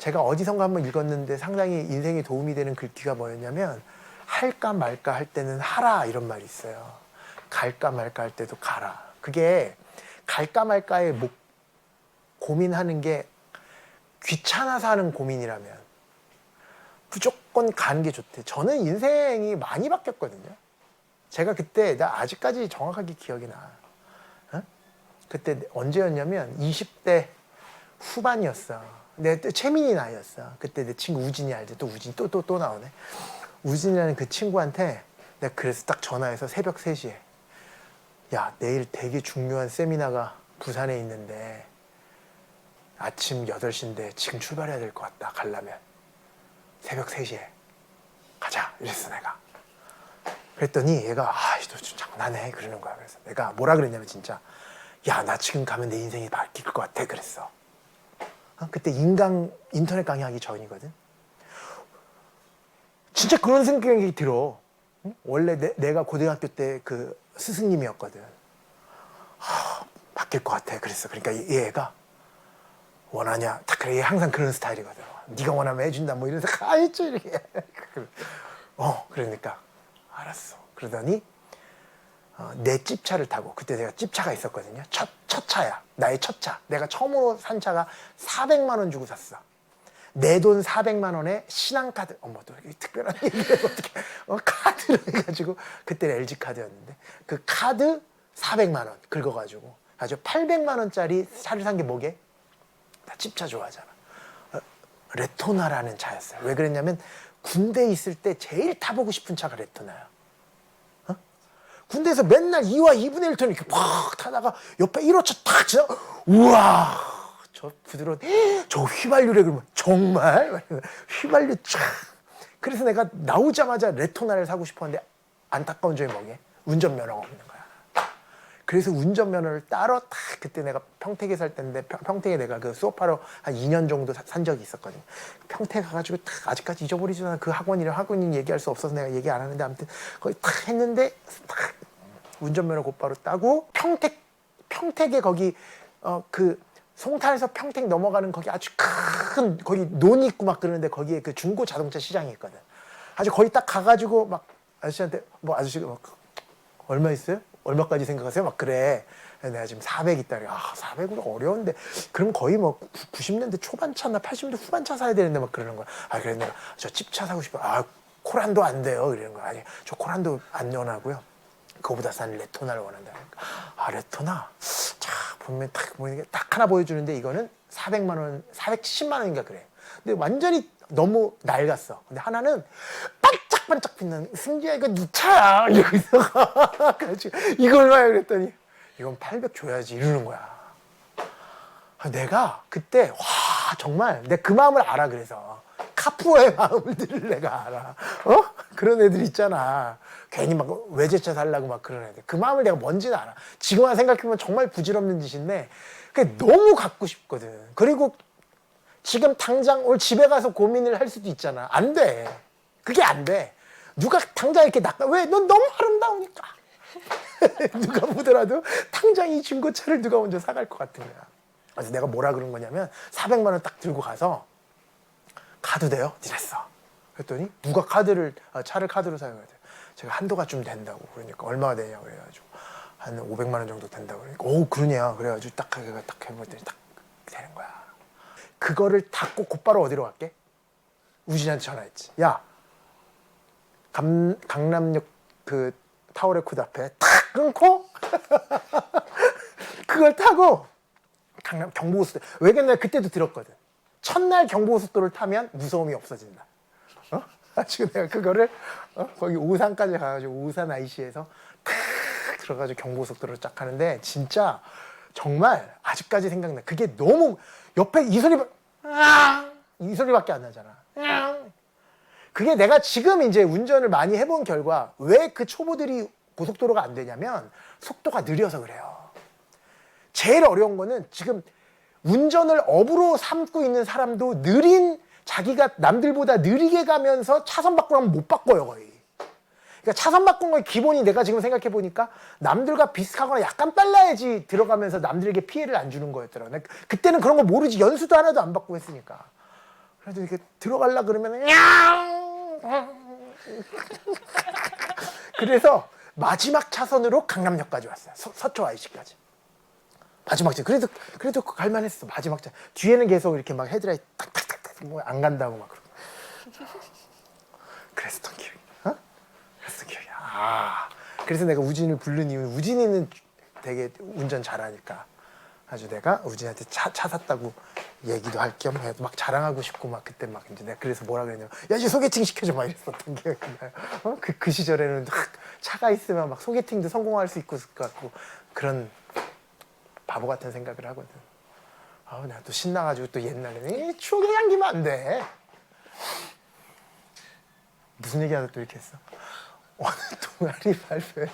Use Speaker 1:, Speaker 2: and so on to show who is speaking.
Speaker 1: 제가 어디선가 한번 읽었는데 상당히 인생에 도움이 되는 글귀가 뭐였냐면 할까 말까 할 때는 하라 이런 말이 있어요. 갈까 말까 할 때도 가라. 그게 갈까 말까의 목 고민하는 게 귀찮아서 하는 고민이라면 무조건 가는 게 좋대. 저는 인생이 많이 바뀌었거든요. 제가 그때 나 아직까지 정확하게 기억이 나. 어? 그때 언제였냐면 20대 후반이었어. 내 최민이 나이였어. 그때 내 친구 우진이 알지? 또 우진이 또또 또 나오네. 우진이라는 그 친구한테 내가 그래서 딱 전화해서 새벽 3시에 야 내일 되게 중요한 세미나가 부산에 있는데 아침 8시인데 지금 출발해야 될 것 같다 가려면 새벽 3시에 가자 이랬어 내가 그랬더니 얘가 아이너 장난해 그러는 거야 그래서 내가 뭐라 그랬냐면 진짜 야 나 지금 가면 내 인생이 바뀔 것 같아 그랬어 어? 그때 인강 인터넷 강의하기 전이거든. 진짜 그런 생각이 들어. 응? 원래 내, 가 고등학교 때 그 스승님이었거든. 하, 바뀔 것 같아. 그랬어. 그러니까 얘- 얘가 원하냐? 딱 그래. 얘 항상 그런 스타일이거든. 네가 원하면 해준다. 뭐 이러면서 가있죠 이렇게. 어 그러니까 알았어. 그러더니 어, 내 찝차를 타고 그때 내가 찝차가 있었거든요 첫, 첫 차야 나의 첫 차 내가 처음으로 산 차가 400만 원 주고 샀어 내 돈 400만 원에 신한카드 어머 또 특별한 얘기를 어떻게 어, 카드를 해가지고 그때는 LG 카드였는데 그 카드 400만 원 긁어가지고 아주 800만 원짜리 차를 산 게 뭐게? 나 찝차 좋아하잖아. 어, 레토나라는 차였어요. 왜 그랬냐면 군대 에 있을 때 제일 타보고 싶은 차가 레토나야. 어? 군대에서 맨날 2와 2분의 1톤 이렇게 팍 타다가 옆에 1호차 탁 지나 우와 저 부드러운 저 휘발유래 그러면 정말 휘발유 촥 그래서 내가 나오자마자 레토나를 사고 싶었는데 안타까운 점이 뭐게 운전면허가 없는 거야. 그래서 운전면허를 따로 딱 그때 내가 평택에 살 때인데 평- 평택에 내가 그 수업하러 한 2년 정도 사- 산 적이 있었거든. 평택 가가지고 딱 아직까지 잊어버리지도 않아 그 학원이랑 학원인 얘기할 수 없어서 내가 얘기 안 하는데 아무튼 거기 딱 했는데 딱 운전면허 곧바로 따고 평택 평택에 거기 어 그 송탄에서 평택 넘어가는 거기 아주 큰 거기 논이 있고 막 그러는데 거기에 그 중고 자동차 시장이 있거든. 아주 거기 딱 가가지고 막 아저씨한테 뭐 아저씨가 막 얼마 있어요? 얼마까지 생각하세요? 막 그래. 내가 지금 400 있다. 그래. 아, 400으로 어려운데. 그럼 거의 뭐 90년대 초반 차나 80년대 후반 차 사야 되는데 막 그러는 거야. 아, 그래 내가 저 집차 사고 싶어. 아, 코란도 안 돼요. 이러는 거야. 아니, 저 코란도 안 연하고요. 그거보다 싼 레토나를 원한다. 아, 레토나? 자, 보면 딱 보이는 게 딱 하나 보여주는데 이거는 400만 원, 470만 원인가 그래. 근데 완전히 너무 낡았어. 근데 하나는 반짝반짝 빛나는 승기야 이거 네 차야 이러고 있어. 그래가지고 이거 얼마야 그랬더니 이건 800 줘야지 이러는 거야. 아, 내가 그때 와 정말 내 그 마음을 알아 그래서 카푸어의 마음들을 내가 알아. 어? 그런 애들 있잖아. 괜히 막 외제차 살라고 막 그런 애들. 그 마음을 내가 뭔지는 알아. 지금 와 생각해보면 정말 부질없는 짓인데 그게 너무 갖고 싶거든. 그리고 지금 당장 오늘 집에 가서 고민을 할 수도 있잖아. 안 돼. 그게 안 돼. 누가 당장 이렇게 낚아. 왜? 넌 너무 아름다우니까. 누가 보더라도 당장 이 중고차를 누가 먼저 사갈 것 같은 거야. 그래서 내가 뭐라 그런 거냐면 400만 원 딱 들고 가서 카드 돼요? 이랬어. 그랬더니 누가 카드를 아, 차를 카드로 사용해야 돼. 제가 한도가 좀 된다고 그러니까 얼마가 되냐 그래가지고 한 500만 원 정도 된다고 그러니까 오 그러냐 그래가지고 딱 하기가 딱 해봤더니 딱 되는 거야. 그거를 닫고 곧바로 어디로 갈게? 우진이한테 전화했지. 야 강, 강남역 그 타워레코드 앞에 탁 끊고 그걸 타고 강남 경부고속도로 왜 그랬냐 그때도 들었거든 첫날 경부고속도로를 타면 무서움이 없어진다 어? 지금 내가 그거를 어? 거기 오산까지 가가지고 오산 IC에서 탁 들어가지고 경부고속도로를 쫙 가는데 진짜 정말 아직까지 생각나 그게 너무 옆에 이 소리 아! 이 소리밖에 안 나잖아 아! 그게 내가 지금 이제 운전을 많이 해본 결과 왜 그 초보들이 고속도로가 안 되냐면 속도가 느려서 그래요. 제일 어려운 거는 지금 운전을 업으로 삼고 있는 사람도 느린 자기가 남들보다 느리게 가면서 차선 바꾸라면 못 바꿔요 거의. 그러니까 차선 바꾼 거의 기본이 내가 지금 생각해 보니까 남들과 비슷하거나 약간 빨라야지 들어가면서 남들에게 피해를 안 주는 거였더라고. 나 그- 그때는 그런 거 모르지 연수도 하나도 안 받고 했으니까. 그래도 이렇게 들어갈라 그러면 냥 그래서 마지막 차선으로 강남역까지 왔어요. 서, 서초 IC까지. 마지막 차. 그래도 그래도 갈만했어. 마지막 차. 뒤에는 계속 이렇게 막 헤드라이트 탁탁탁탁 뭐안 간다고 막 그러고. 그랬었던 기억이. 어? 그랬었던 기억이. 아. 그래서 내가 우진을 부른 이유는 우진이는 되게 운전 잘하니까 아주 내가 우진한테 차, 차 샀다고 얘기도 할 겸 막 자랑하고 싶고 막 그때 막 이제 내가 그래서 뭐라 그랬냐면 야 이제 소개팅 시켜줘 막 이랬었던 기억이 나요. 어? 그, 그 시절에는 막 차가 있으면 막 소개팅도 성공할 수 있고 것 같고 그런 바보 같은 생각을 하거든. 아우 내가 또 신나가지고 또 옛날에는 이 추억에 양기면 안 돼. 무슨 얘기하다 또 이렇게 했어? 어느 동아리 발표에서